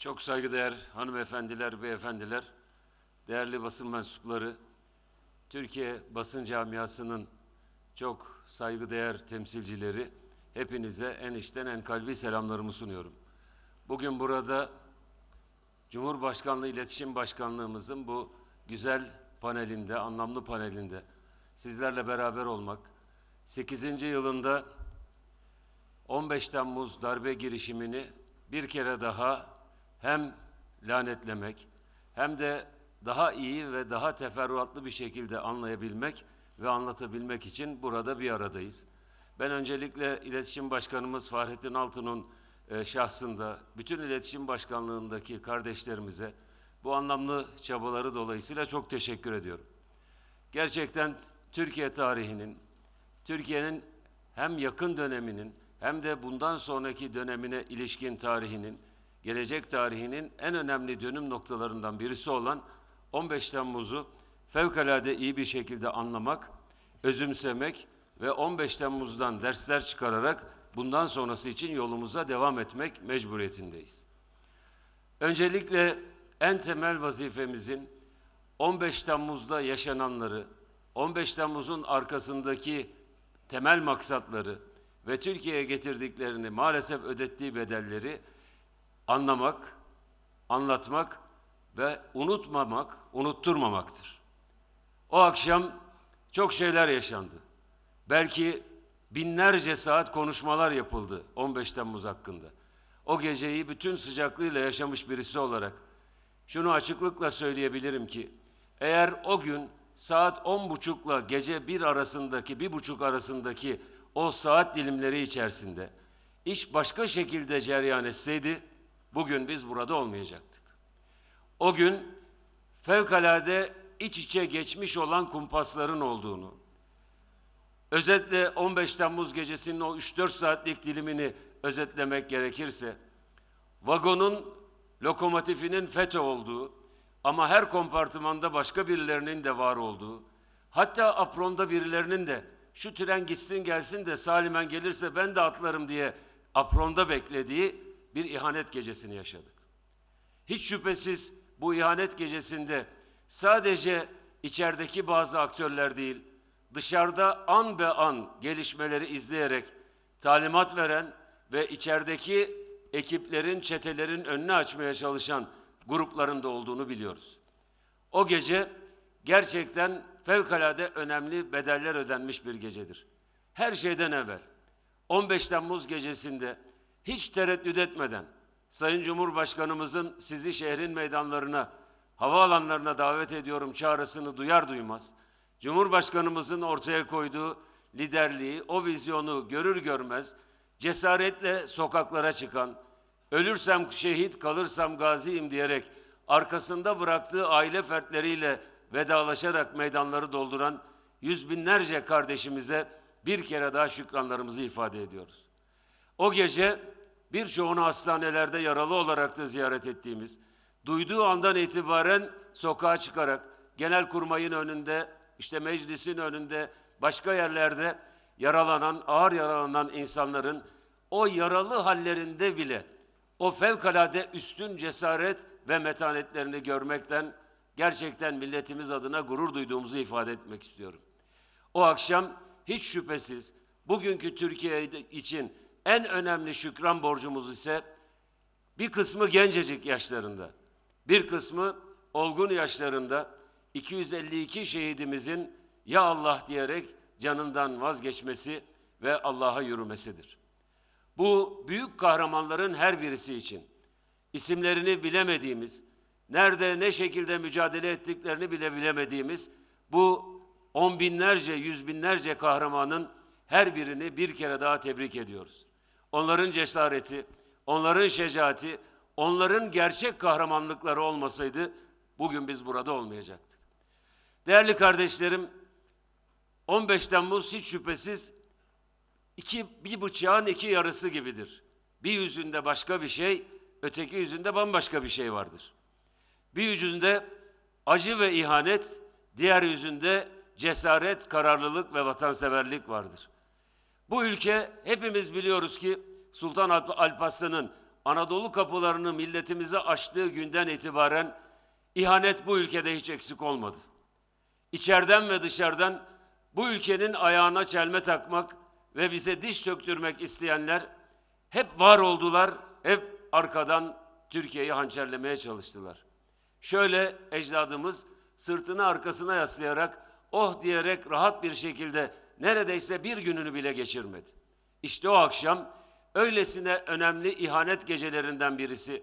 Çok saygıdeğer hanımefendiler, beyefendiler, değerli basın mensupları, Türkiye basın camiasının çok saygıdeğer temsilcileri, hepinize en içten en kalbi selamlarımı sunuyorum. Bugün burada Cumhurbaşkanlığı İletişim Başkanlığımızın bu güzel panelinde, anlamlı panelinde sizlerle beraber olmak, 8. yılında 15 Temmuz darbe girişimini bir kere daha hem lanetlemek hem de daha iyi ve daha teferruatlı bir şekilde anlayabilmek ve anlatabilmek için burada bir aradayız. Ben öncelikle İletişim Başkanımız Fahrettin Altun'un e, şahsında bütün İletişim Başkanlığındaki kardeşlerimize bu anlamlı çabaları dolayısıyla çok teşekkür ediyorum. Gerçekten Türkiye tarihinin, Türkiye'nin hem yakın döneminin hem de bundan sonraki dönemine ilişkin tarihinin, gelecek tarihinin en önemli dönüm noktalarından birisi olan 15 Temmuz'u fevkalade iyi bir şekilde anlamak, özümsemek ve 15 Temmuz'dan dersler çıkararak bundan sonrası için yolumuza devam etmek mecburiyetindeyiz. Öncelikle en temel vazifemizin 15 Temmuz'da yaşananları, 15 Temmuz'un arkasındaki temel maksatları ve Türkiye'ye getirdiklerini maalesef ödettiği bedelleri anlamak, anlatmak ve unutmamak, unutturmamaktır. O akşam çok şeyler yaşandı. Belki binlerce saat konuşmalar yapıldı 15 Temmuz hakkında. O geceyi bütün sıcaklığıyla yaşamış birisi olarak şunu açıklıkla söyleyebilirim ki eğer o gün saat on buçukla gece bir arasındaki, bir buçuk arasındaki o saat dilimleri içerisinde iş başka şekilde cereyan etseydi bugün biz burada olmayacaktık. O gün fevkalade iç içe geçmiş olan kumpasların olduğunu, özetle 15 Temmuz gecesinin o 3-4 saatlik dilimini özetlemek gerekirse, vagonun lokomotifinin FETÖ olduğu ama her kompartımanda başka birilerinin de var olduğu, hatta apronda birilerinin de şu tren gitsin gelsin de salimen gelirse ben de atlarım diye apronda beklediği bir ihanet gecesini yaşadık. Hiç şüphesiz bu ihanet gecesinde sadece içerideki bazı aktörler değil, dışarıda an be an gelişmeleri izleyerek talimat veren ve içerideki ekiplerin, çetelerin önünü açmaya çalışan grupların da olduğunu biliyoruz. O gece gerçekten fevkalade önemli bedeller ödenmiş bir gecedir. Her şeyden evvel 15 Temmuz gecesinde hiç tereddüt etmeden Sayın Cumhurbaşkanımızın sizi şehrin meydanlarına, havaalanlarına davet ediyorum çağrısını duyar duymaz, Cumhurbaşkanımızın ortaya koyduğu liderliği, o vizyonu görür görmez cesaretle sokaklara çıkan, ölürsem şehit kalırsam gaziyim diyerek arkasında bıraktığı aile fertleriyle vedalaşarak meydanları dolduran yüz binlerce kardeşimize bir kere daha şükranlarımızı ifade ediyoruz. O gece birçoğunu hastanelerde yaralı olarak da ziyaret ettiğimiz, duyduğu andan itibaren sokağa çıkarak genel kurmayın önünde, işte meclisin önünde, başka yerlerde yaralanan, ağır yaralanan insanların o yaralı hallerinde bile o fevkalade üstün cesaret ve metanetlerini görmekten gerçekten milletimiz adına gurur duyduğumuzu ifade etmek istiyorum. O akşam hiç şüphesiz bugünkü Türkiye için en önemli şükran borcumuz ise bir kısmı gencecik yaşlarında, bir kısmı olgun yaşlarında 252 şehidimizin ya Allah diyerek canından vazgeçmesi ve Allah'a yürümesidir. Bu büyük kahramanların her birisi için isimlerini bilemediğimiz, nerede ne şekilde mücadele ettiklerini bile bilemediğimiz bu on binlerce, yüz binlerce kahramanın her birini bir kere daha tebrik ediyoruz. Onların cesareti, onların şecaati, onların gerçek kahramanlıkları olmasaydı bugün biz burada olmayacaktık. Değerli kardeşlerim, 15 Temmuz hiç şüphesiz iki, bir bıçağın iki yarısı gibidir. Bir yüzünde başka bir şey, öteki yüzünde bambaşka bir şey vardır. Bir yüzünde acı ve ihanet, diğer yüzünde cesaret, kararlılık ve vatanseverlik vardır. Bu ülke hepimiz biliyoruz ki Sultan Alp Alparslan'ın Anadolu kapılarını milletimize açtığı günden itibaren ihanet bu ülkede hiç eksik olmadı. İçeriden ve dışarıdan bu ülkenin ayağına çelme takmak ve bize diş çöktürmek isteyenler hep var oldular, hep arkadan Türkiye'yi hançerlemeye çalıştılar. Şöyle ecdadımız sırtını arkasına yaslayarak oh diyerek rahat bir şekilde neredeyse bir gününü bile geçirmedi. İşte o akşam öylesine önemli ihanet gecelerinden birisi.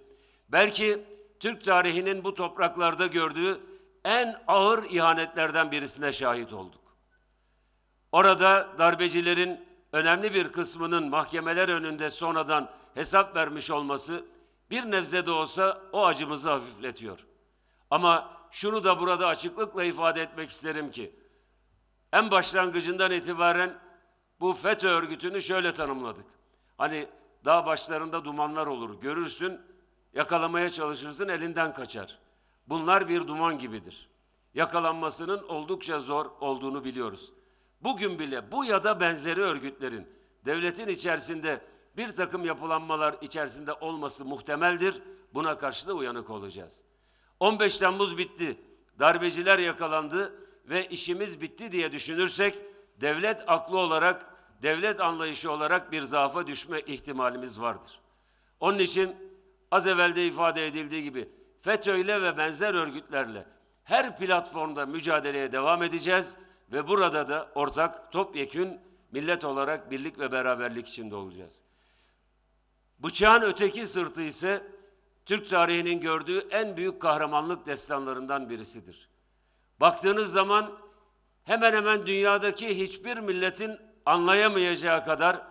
Belki Türk tarihinin bu topraklarda gördüğü en ağır ihanetlerden birisine şahit olduk. Orada darbecilerin önemli bir kısmının mahkemeler önünde sonradan hesap vermiş olması bir nebze de olsa o acımızı hafifletiyor. Ama şunu da burada açıklıkla ifade etmek isterim ki en başlangıcından itibaren bu FETÖ örgütünü şöyle tanımladık. Hani dağ başlarında dumanlar olur, görürsün, yakalamaya çalışırsın, elinden kaçar. Bunlar bir duman gibidir. Yakalanmasının oldukça zor olduğunu biliyoruz. Bugün bile bu ya da benzeri örgütlerin devletin içerisinde bir takım yapılanmalar içerisinde olması muhtemeldir. Buna karşı da uyanık olacağız. 15 Temmuz bitti. Darbeciler yakalandı ve işimiz bitti diye düşünürsek devlet aklı olarak, devlet anlayışı olarak bir zaafa düşme ihtimalimiz vardır. Onun için az evvel de ifade edildiği gibi FETÖ'yle ve benzer örgütlerle her platformda mücadeleye devam edeceğiz ve burada da ortak topyekün millet olarak birlik ve beraberlik içinde olacağız. Bıçağın öteki sırtı ise Türk tarihinin gördüğü en büyük kahramanlık destanlarından birisidir. Baktığınız zaman hemen hemen dünyadaki hiçbir milletin anlayamayacağı kadar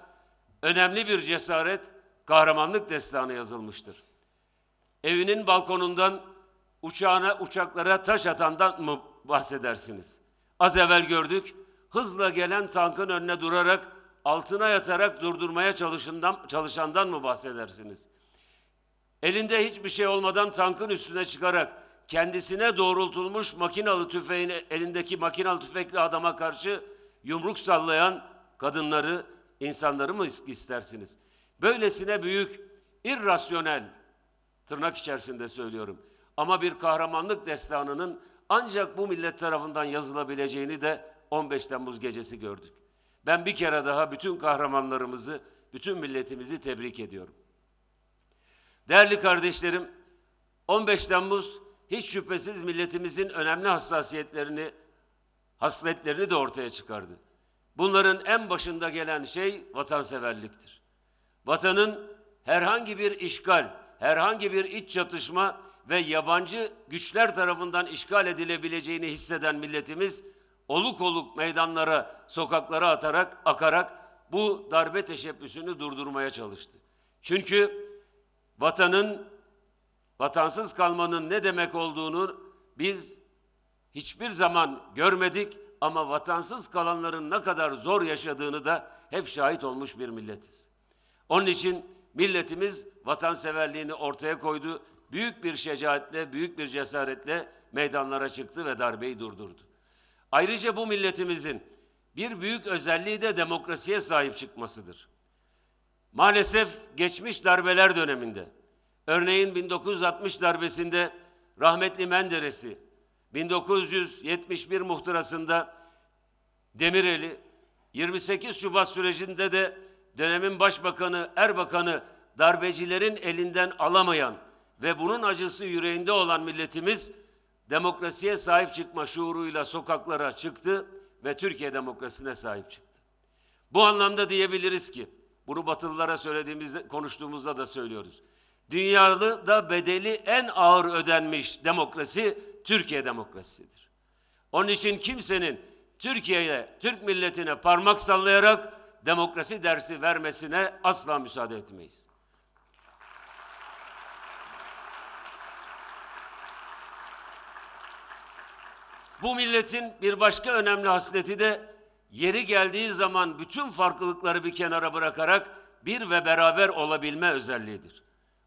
önemli bir cesaret, kahramanlık destanı yazılmıştır. Evinin balkonundan uçağına, uçaklara taş atandan mı bahsedersiniz? Az evvel gördük, hızla gelen tankın önüne durarak, altına yatarak durdurmaya çalışandan, çalışandan mı bahsedersiniz? Elinde hiçbir şey olmadan tankın üstüne çıkarak kendisine doğrultulmuş makinalı tüfeğini elindeki makinalı tüfekli adama karşı yumruk sallayan kadınları, insanları mı istersiniz? Böylesine büyük, irrasyonel, tırnak içerisinde söylüyorum. Ama bir kahramanlık destanının ancak bu millet tarafından yazılabileceğini de 15 Temmuz gecesi gördük. Ben bir kere daha bütün kahramanlarımızı, bütün milletimizi tebrik ediyorum. Değerli kardeşlerim, 15 Temmuz hiç şüphesiz milletimizin önemli hassasiyetlerini, hasletlerini de ortaya çıkardı. Bunların en başında gelen şey vatanseverliktir. Vatanın herhangi bir işgal, herhangi bir iç çatışma ve yabancı güçler tarafından işgal edilebileceğini hisseden milletimiz oluk oluk meydanlara, sokaklara atarak, akarak bu darbe teşebbüsünü durdurmaya çalıştı. Çünkü vatanın, vatansız kalmanın ne demek olduğunu biz hiçbir zaman görmedik ama vatansız kalanların ne kadar zor yaşadığını da hep şahit olmuş bir milletiz. Onun için milletimiz vatanseverliğini ortaya koydu. Büyük bir şecaatle, büyük bir cesaretle meydanlara çıktı ve darbeyi durdurdu. Ayrıca bu milletimizin bir büyük özelliği de demokrasiye sahip çıkmasıdır. Maalesef geçmiş darbeler döneminde, örneğin 1960 darbesinde rahmetli Menderes'i, 1971 muhtırasında Demirel'i, 28 Şubat sürecinde de dönemin başbakanı Erbakan'ı darbecilerin elinden alamayan ve bunun acısı yüreğinde olan milletimiz demokrasiye sahip çıkma şuuruyla sokaklara çıktı ve Türkiye demokrasisine sahip çıktı. Bu anlamda diyebiliriz ki, bunu Batılılara söylediğimizde, konuştuğumuzda da söylüyoruz. Dünyalı da bedeli en ağır ödenmiş demokrasi Türkiye demokrasisidir. Onun için kimsenin Türkiye'ye, Türk milletine parmak sallayarak demokrasi dersi vermesine asla müsaade etmeyiz. Bu milletin bir başka önemli hasleti de yeri geldiği zaman bütün farklılıkları bir kenara bırakarak bir ve beraber olabilme özelliğidir.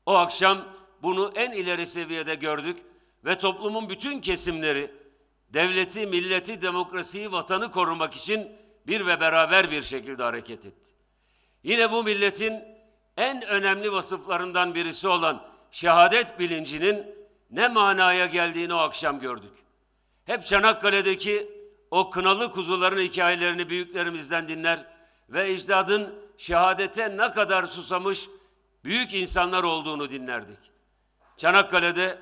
O akşam bunu en ileri seviyede gördük ve toplumun bütün kesimleri devleti, milleti, demokrasiyi, vatanı korumak için bir ve beraber bir şekilde hareket etti. Yine bu milletin en önemli vasıflarından birisi olan şehadet bilincinin ne manaya geldiğini o akşam gördük. Hep Çanakkale'deki o kınalı kuzuların hikayelerini büyüklerimizden dinler ve ecdadın şehadete ne kadar susamış büyük insanlar olduğunu dinlerdik. Çanakkale'de,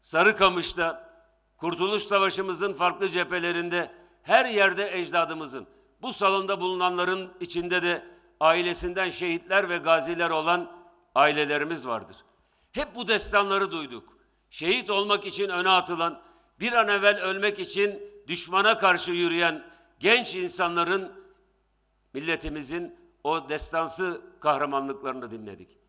Sarıkamış'ta, Kurtuluş Savaşımızın farklı cephelerinde her yerde ecdadımızın, bu salonda bulunanların içinde de ailesinden şehitler ve gaziler olan ailelerimiz vardır. Hep bu destanları duyduk. Şehit olmak için öne atılan, bir an evvel ölmek için düşmana karşı yürüyen genç insanların milletimizin o destansı kahramanlıklarını dinledik.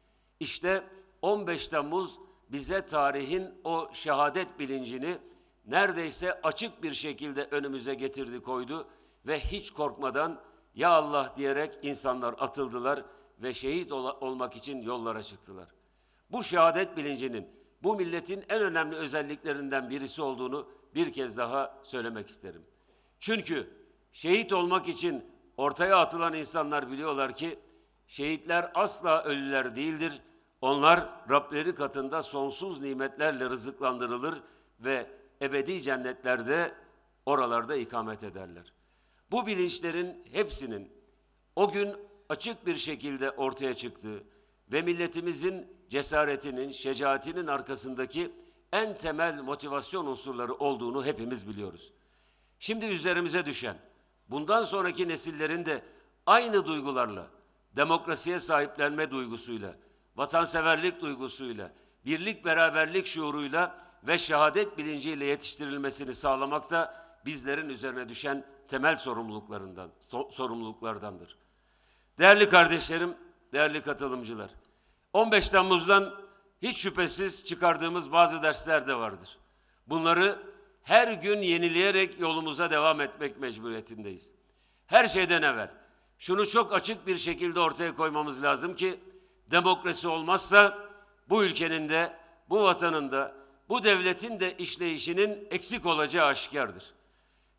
İşte 15 Temmuz bize tarihin o şehadet bilincini neredeyse açık bir şekilde önümüze getirdi koydu ve hiç korkmadan ya Allah diyerek insanlar atıldılar ve şehit ola- olmak için yollara çıktılar. Bu şehadet bilincinin bu milletin en önemli özelliklerinden birisi olduğunu bir kez daha söylemek isterim. Çünkü şehit olmak için ortaya atılan insanlar biliyorlar ki şehitler asla ölüler değildir. Onlar Rableri katında sonsuz nimetlerle rızıklandırılır ve ebedi cennetlerde oralarda ikamet ederler. Bu bilinçlerin hepsinin o gün açık bir şekilde ortaya çıktığı ve milletimizin cesaretinin, şecaatinin arkasındaki en temel motivasyon unsurları olduğunu hepimiz biliyoruz. Şimdi üzerimize düşen, bundan sonraki nesillerin de aynı duygularla, demokrasiye sahiplenme duygusuyla, vatanseverlik duygusuyla, birlik beraberlik şuuruyla ve şehadet bilinciyle yetiştirilmesini sağlamak da bizlerin üzerine düşen temel sorumluluklarından, so- sorumluluklardandır. Değerli kardeşlerim, değerli katılımcılar, 15 Temmuz'dan hiç şüphesiz çıkardığımız bazı dersler de vardır. Bunları her gün yenileyerek yolumuza devam etmek mecburiyetindeyiz. Her şeyden evvel şunu çok açık bir şekilde ortaya koymamız lazım ki demokrasi olmazsa bu ülkenin de, bu vatanın da, bu devletin de işleyişinin eksik olacağı aşikardır.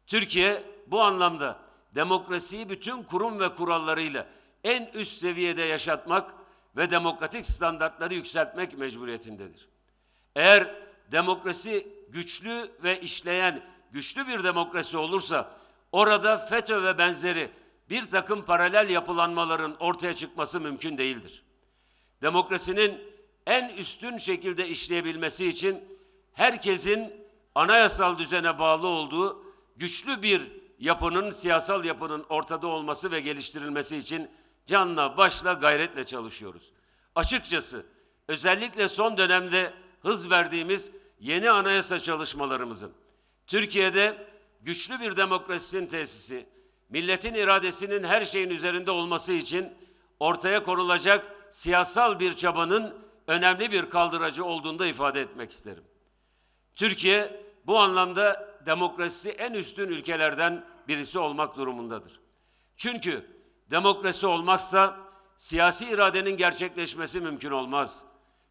Türkiye bu anlamda demokrasiyi bütün kurum ve kurallarıyla en üst seviyede yaşatmak ve demokratik standartları yükseltmek mecburiyetindedir. Eğer demokrasi güçlü ve işleyen güçlü bir demokrasi olursa orada FETÖ ve benzeri bir takım paralel yapılanmaların ortaya çıkması mümkün değildir. Demokrasinin en üstün şekilde işleyebilmesi için herkesin anayasal düzene bağlı olduğu güçlü bir yapının, siyasal yapının ortada olması ve geliştirilmesi için canla başla gayretle çalışıyoruz. Açıkçası özellikle son dönemde hız verdiğimiz yeni anayasa çalışmalarımızın Türkiye'de güçlü bir demokrasinin tesisi, milletin iradesinin her şeyin üzerinde olması için ortaya konulacak siyasal bir çabanın önemli bir kaldıracı olduğunu da ifade etmek isterim. Türkiye bu anlamda demokrasi en üstün ülkelerden birisi olmak durumundadır. Çünkü demokrasi olmazsa siyasi iradenin gerçekleşmesi mümkün olmaz.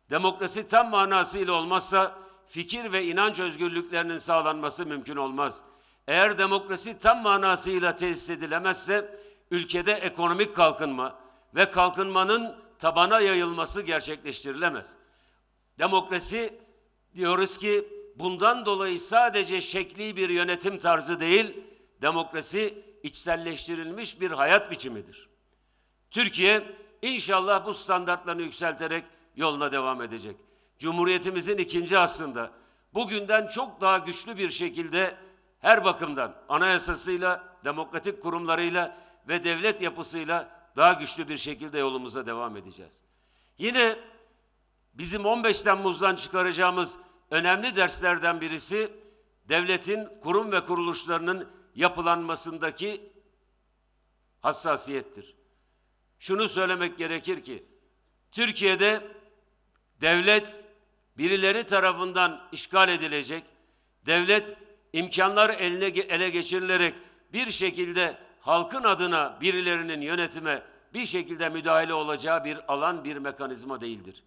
Demokrasi tam manasıyla olmazsa fikir ve inanç özgürlüklerinin sağlanması mümkün olmaz. Eğer demokrasi tam manasıyla tesis edilemezse ülkede ekonomik kalkınma ve kalkınmanın tabana yayılması gerçekleştirilemez. Demokrasi diyoruz ki bundan dolayı sadece şekli bir yönetim tarzı değil, demokrasi içselleştirilmiş bir hayat biçimidir. Türkiye inşallah bu standartlarını yükselterek yoluna devam edecek. Cumhuriyetimizin ikinci aslında bugünden çok daha güçlü bir şekilde her bakımdan anayasasıyla, demokratik kurumlarıyla ve devlet yapısıyla daha güçlü bir şekilde yolumuza devam edeceğiz. Yine bizim 15 Temmuz'dan çıkaracağımız önemli derslerden birisi devletin kurum ve kuruluşlarının yapılanmasındaki hassasiyettir. Şunu söylemek gerekir ki Türkiye'de devlet birileri tarafından işgal edilecek, devlet imkanlar eline ele geçirilerek bir şekilde halkın adına birilerinin yönetime bir şekilde müdahale olacağı bir alan, bir mekanizma değildir.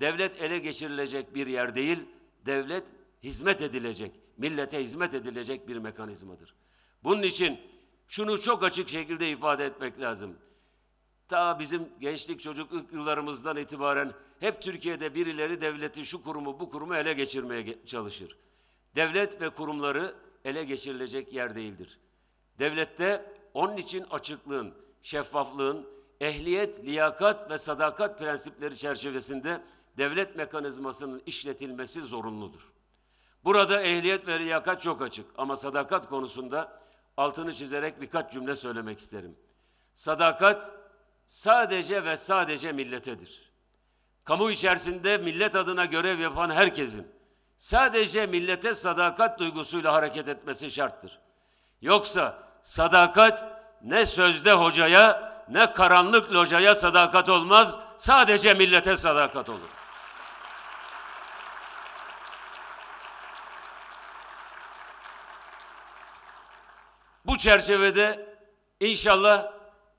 Devlet ele geçirilecek bir yer değil, devlet hizmet edilecek, millete hizmet edilecek bir mekanizmadır. Bunun için şunu çok açık şekilde ifade etmek lazım. ta bizim gençlik çocukluk yıllarımızdan itibaren hep Türkiye'de birileri devleti şu kurumu bu kurumu ele geçirmeye ge- çalışır. Devlet ve kurumları ele geçirilecek yer değildir. Devlette onun için açıklığın, şeffaflığın, ehliyet, liyakat ve sadakat prensipleri çerçevesinde devlet mekanizmasının işletilmesi zorunludur. Burada ehliyet ve liyakat çok açık ama sadakat konusunda altını çizerek birkaç cümle söylemek isterim. Sadakat sadece ve sadece milletedir. Kamu içerisinde millet adına görev yapan herkesin sadece millete sadakat duygusuyla hareket etmesi şarttır. Yoksa sadakat ne sözde hocaya ne karanlık locaya sadakat olmaz, sadece millete sadakat olur. Bu çerçevede inşallah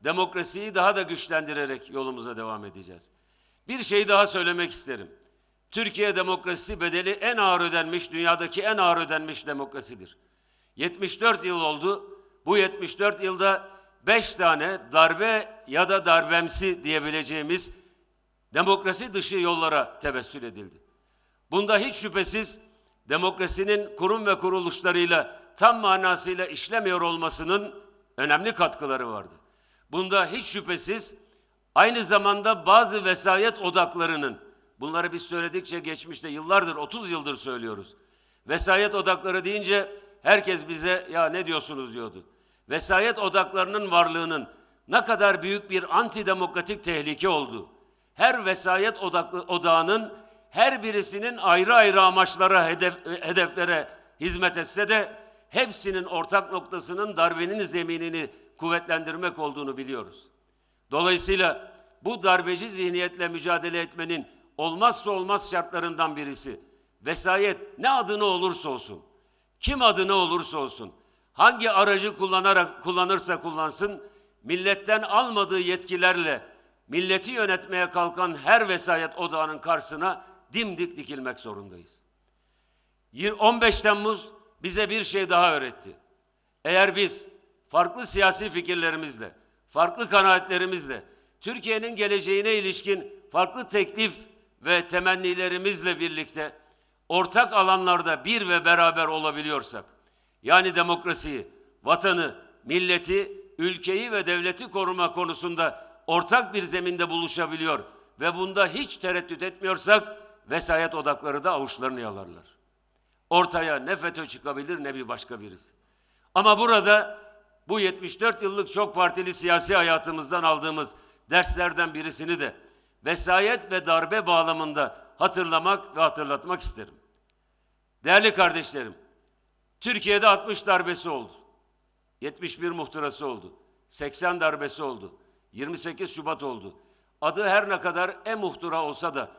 demokrasiyi daha da güçlendirerek yolumuza devam edeceğiz. Bir şey daha söylemek isterim. Türkiye demokrasisi bedeli en ağır ödenmiş, dünyadaki en ağır ödenmiş demokrasidir. 74 yıl oldu. Bu 74 yılda 5 tane darbe ya da darbemsi diyebileceğimiz demokrasi dışı yollara tevessül edildi. Bunda hiç şüphesiz demokrasinin kurum ve kuruluşlarıyla tam manasıyla işlemiyor olmasının önemli katkıları vardı. Bunda hiç şüphesiz aynı zamanda bazı vesayet odaklarının, bunları biz söyledikçe geçmişte yıllardır, 30 yıldır söylüyoruz. Vesayet odakları deyince herkes bize ya ne diyorsunuz diyordu. Vesayet odaklarının varlığının ne kadar büyük bir antidemokratik tehlike olduğu, her vesayet odaklı odağının her birisinin ayrı ayrı amaçlara, hedef, hedeflere hizmet etse de hepsinin ortak noktasının darbenin zeminini kuvvetlendirmek olduğunu biliyoruz. Dolayısıyla bu darbeci zihniyetle mücadele etmenin olmazsa olmaz şartlarından birisi vesayet ne adına olursa olsun, kim adına olursa olsun, hangi aracı kullanarak kullanırsa kullansın, milletten almadığı yetkilerle milleti yönetmeye kalkan her vesayet odağının karşısına dimdik dikilmek zorundayız. 15 Temmuz bize bir şey daha öğretti. Eğer biz farklı siyasi fikirlerimizle, farklı kanaatlerimizle, Türkiye'nin geleceğine ilişkin farklı teklif ve temennilerimizle birlikte ortak alanlarda bir ve beraber olabiliyorsak, yani demokrasiyi, vatanı, milleti, ülkeyi ve devleti koruma konusunda ortak bir zeminde buluşabiliyor ve bunda hiç tereddüt etmiyorsak vesayet odakları da avuçlarını yalarlar. Ortaya ne FETÖ çıkabilir ne bir başka birisi. Ama burada bu 74 yıllık çok partili siyasi hayatımızdan aldığımız derslerden birisini de vesayet ve darbe bağlamında hatırlamak ve hatırlatmak isterim. Değerli kardeşlerim, Türkiye'de 60 darbesi oldu. 71 muhtırası oldu. 80 darbesi oldu. 28 Şubat oldu. Adı her ne kadar e-muhtıra olsa da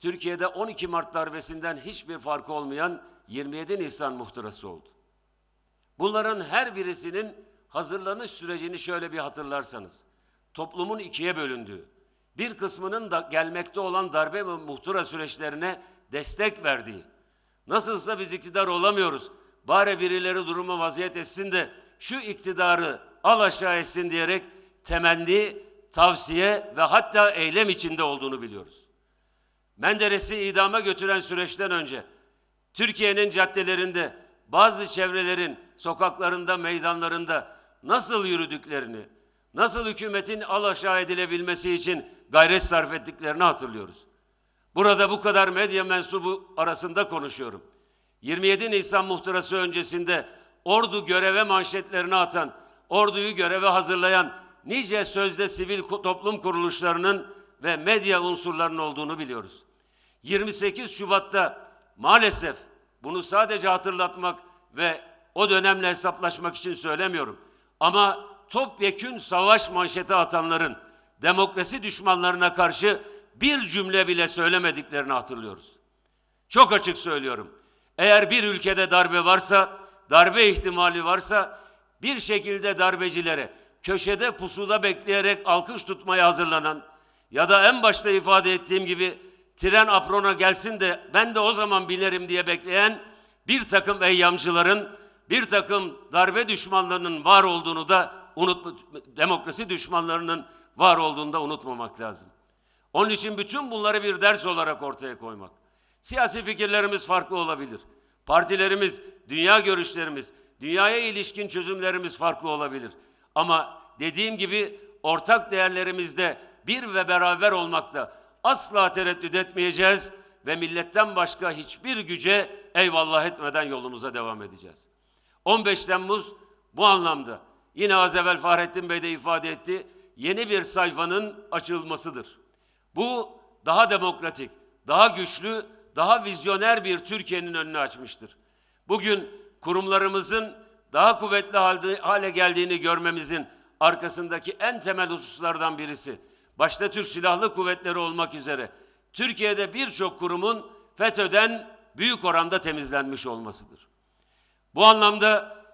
Türkiye'de 12 Mart darbesinden hiçbir farkı olmayan 27 Nisan muhtırası oldu. Bunların her birisinin hazırlanış sürecini şöyle bir hatırlarsanız, toplumun ikiye bölündüğü, bir kısmının da gelmekte olan darbe ve muhtıra süreçlerine destek verdiği, nasılsa biz iktidar olamıyoruz, bari birileri duruma vaziyet etsin de şu iktidarı al aşağı etsin diyerek temenni, tavsiye ve hatta eylem içinde olduğunu biliyoruz. Menderes'i idama götüren süreçten önce Türkiye'nin caddelerinde bazı çevrelerin sokaklarında, meydanlarında nasıl yürüdüklerini, nasıl hükümetin alaşağı edilebilmesi için gayret sarf ettiklerini hatırlıyoruz. Burada bu kadar medya mensubu arasında konuşuyorum. 27 Nisan muhtırası öncesinde ordu göreve manşetlerini atan, orduyu göreve hazırlayan nice sözde sivil toplum kuruluşlarının ve medya unsurlarının olduğunu biliyoruz. 28 Şubat'ta maalesef bunu sadece hatırlatmak ve o dönemle hesaplaşmak için söylemiyorum. Ama topyekün savaş manşeti atanların demokrasi düşmanlarına karşı bir cümle bile söylemediklerini hatırlıyoruz. Çok açık söylüyorum. Eğer bir ülkede darbe varsa, darbe ihtimali varsa bir şekilde darbecilere köşede pusuda bekleyerek alkış tutmaya hazırlanan ya da en başta ifade ettiğim gibi tren aprona gelsin de ben de o zaman binerim diye bekleyen bir takım eyyamcıların, bir takım darbe düşmanlarının var olduğunu da unutma, demokrasi düşmanlarının var olduğunu da unutmamak lazım. Onun için bütün bunları bir ders olarak ortaya koymak. Siyasi fikirlerimiz farklı olabilir. Partilerimiz, dünya görüşlerimiz, dünyaya ilişkin çözümlerimiz farklı olabilir. Ama dediğim gibi ortak değerlerimizde bir ve beraber olmakta asla tereddüt etmeyeceğiz ve milletten başka hiçbir güce eyvallah etmeden yolumuza devam edeceğiz. 15 Temmuz bu anlamda yine az evvel Fahrettin Bey de ifade etti yeni bir sayfanın açılmasıdır. Bu daha demokratik, daha güçlü, daha vizyoner bir Türkiye'nin önünü açmıştır. Bugün kurumlarımızın daha kuvvetli hale geldiğini görmemizin arkasındaki en temel hususlardan birisi, başta Türk Silahlı Kuvvetleri olmak üzere, Türkiye'de birçok kurumun FETÖ'den büyük oranda temizlenmiş olmasıdır. Bu anlamda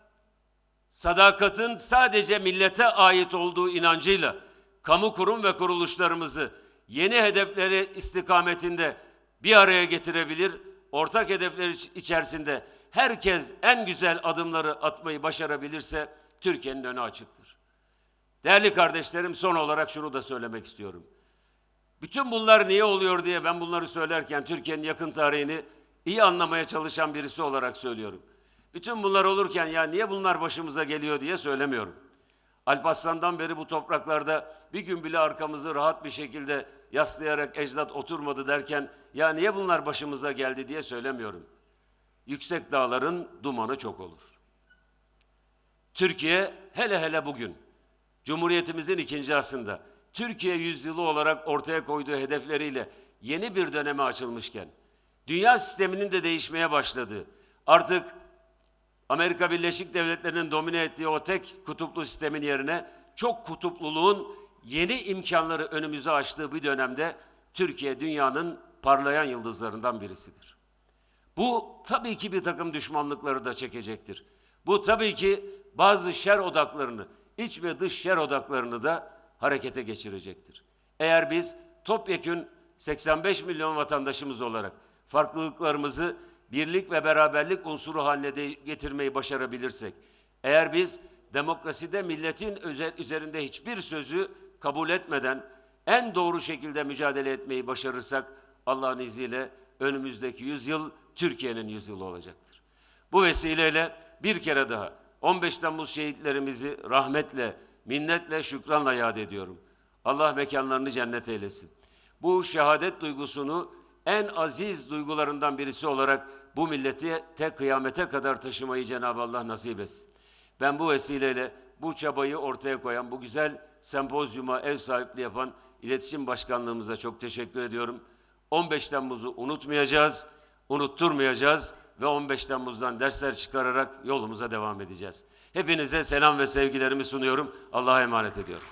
sadakatin sadece millete ait olduğu inancıyla kamu kurum ve kuruluşlarımızı yeni hedefleri istikametinde bir araya getirebilir, ortak hedefler iç- içerisinde herkes en güzel adımları atmayı başarabilirse Türkiye'nin önü açıktır. Değerli kardeşlerim son olarak şunu da söylemek istiyorum. Bütün bunlar niye oluyor diye ben bunları söylerken Türkiye'nin yakın tarihini iyi anlamaya çalışan birisi olarak söylüyorum. Bütün bunlar olurken ya niye bunlar başımıza geliyor diye söylemiyorum. Alparslan'dan beri bu topraklarda bir gün bile arkamızı rahat bir şekilde yaslayarak ecdat oturmadı derken ya niye bunlar başımıza geldi diye söylemiyorum. Yüksek dağların dumanı çok olur. Türkiye hele hele bugün Cumhuriyetimizin ikinci asrında Türkiye yüzyılı olarak ortaya koyduğu hedefleriyle yeni bir döneme açılmışken dünya sisteminin de değişmeye başladığı artık Amerika Birleşik Devletleri'nin domine ettiği o tek kutuplu sistemin yerine çok kutupluluğun yeni imkanları önümüze açtığı bir dönemde Türkiye dünyanın parlayan yıldızlarından birisidir. Bu tabii ki bir takım düşmanlıkları da çekecektir. Bu tabii ki bazı şer odaklarını, iç ve dış şer odaklarını da harekete geçirecektir. Eğer biz topyekün 85 milyon vatandaşımız olarak farklılıklarımızı birlik ve beraberlik unsuru haline de getirmeyi başarabilirsek, eğer biz demokraside milletin üzerinde hiçbir sözü kabul etmeden en doğru şekilde mücadele etmeyi başarırsak Allah'ın izniyle önümüzdeki yüzyıl Türkiye'nin yüzyılı olacaktır. Bu vesileyle bir kere daha 15 Temmuz şehitlerimizi rahmetle, minnetle, şükranla yad ediyorum. Allah mekanlarını cennet eylesin. Bu şehadet duygusunu en aziz duygularından birisi olarak bu milleti tek kıyamete kadar taşımayı Cenab-ı Allah nasip etsin. Ben bu vesileyle bu çabayı ortaya koyan, bu güzel sempozyuma ev sahipliği yapan iletişim başkanlığımıza çok teşekkür ediyorum. 15 Temmuz'u unutmayacağız, unutturmayacağız ve 15 Temmuz'dan dersler çıkararak yolumuza devam edeceğiz. Hepinize selam ve sevgilerimi sunuyorum. Allah'a emanet ediyorum.